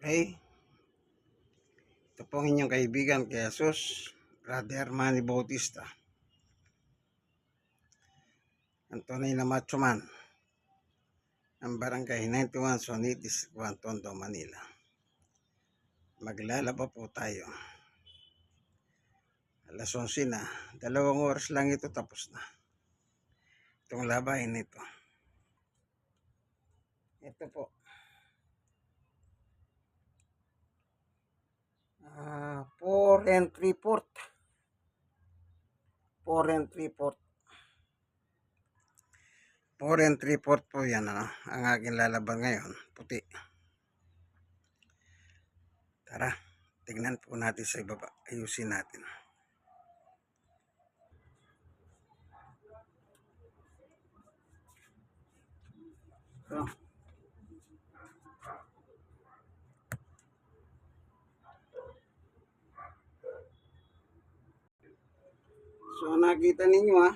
Okay? Ito po ang inyong kaibigan kay Jesus, Brother Manny Bautista. Ang tunay na macho man ng Barangay 91 Sonitis, Guantondo, Manila. Maglalaba po tayo. Alas 11 na. Dalawang oras lang ito tapos na. Itong labahin nito. Ito po. 4 and 3 fourth. 4 and 3 fourth. 4 and 3 fourth po yan ano, ang aking lalaban ngayon. Puti. Tara, tignan po natin sa ibaba. Ayusin natin. So, So nakita ninyo ha.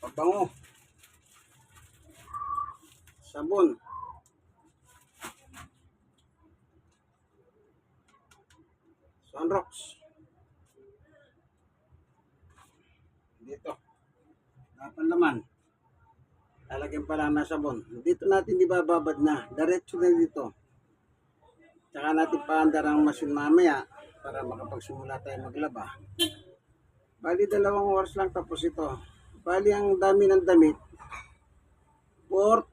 Pabango. Sabon. Sunrox. Dito. Dapat naman. Lalagyan pa lang na sabon. Dito natin ibababad na. Diretso na dito. Tsaka natin paandar ang machine mamaya para makapagsimula tayo maglaba. Bali dalawang oras lang tapos ito. Bali ang dami ng damit. 4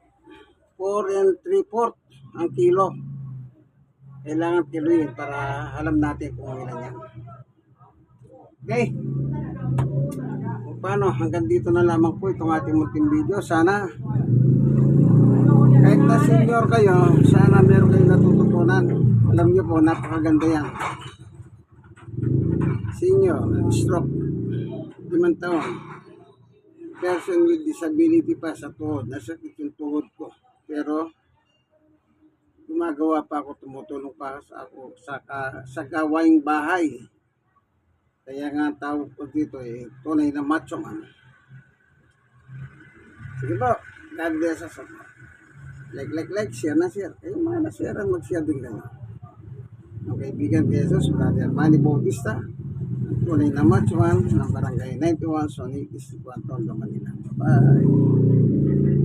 4 and 3 fourth ang kilo. Kailangan kiloin para alam natin kung ilan yan. Okay. Kung paano, hanggang dito na lamang po itong ating munting video. Sana kahit na senior kayo, sana meron kayong natututunan. Alam niyo po, napakaganda yan. Senior, stroke, limang taon. Person with disability pa sa tuhod. Nasakit yung tuhod ko. Pero, gumagawa pa ako, tumutulong pa sa ako sa, ka- sa gawaing bahay. Kaya nga tawag ko dito eh, tunay na macho man. Sige po, God bless us all. Like, like, like, share na share. Kayo mga na-share, mag-share din kayo. Ang kaibigan Jesus, Brother Manny Bautista, tunay na macho man ng Barangay 91, Sonitis, Guantondo, Manila. Bye!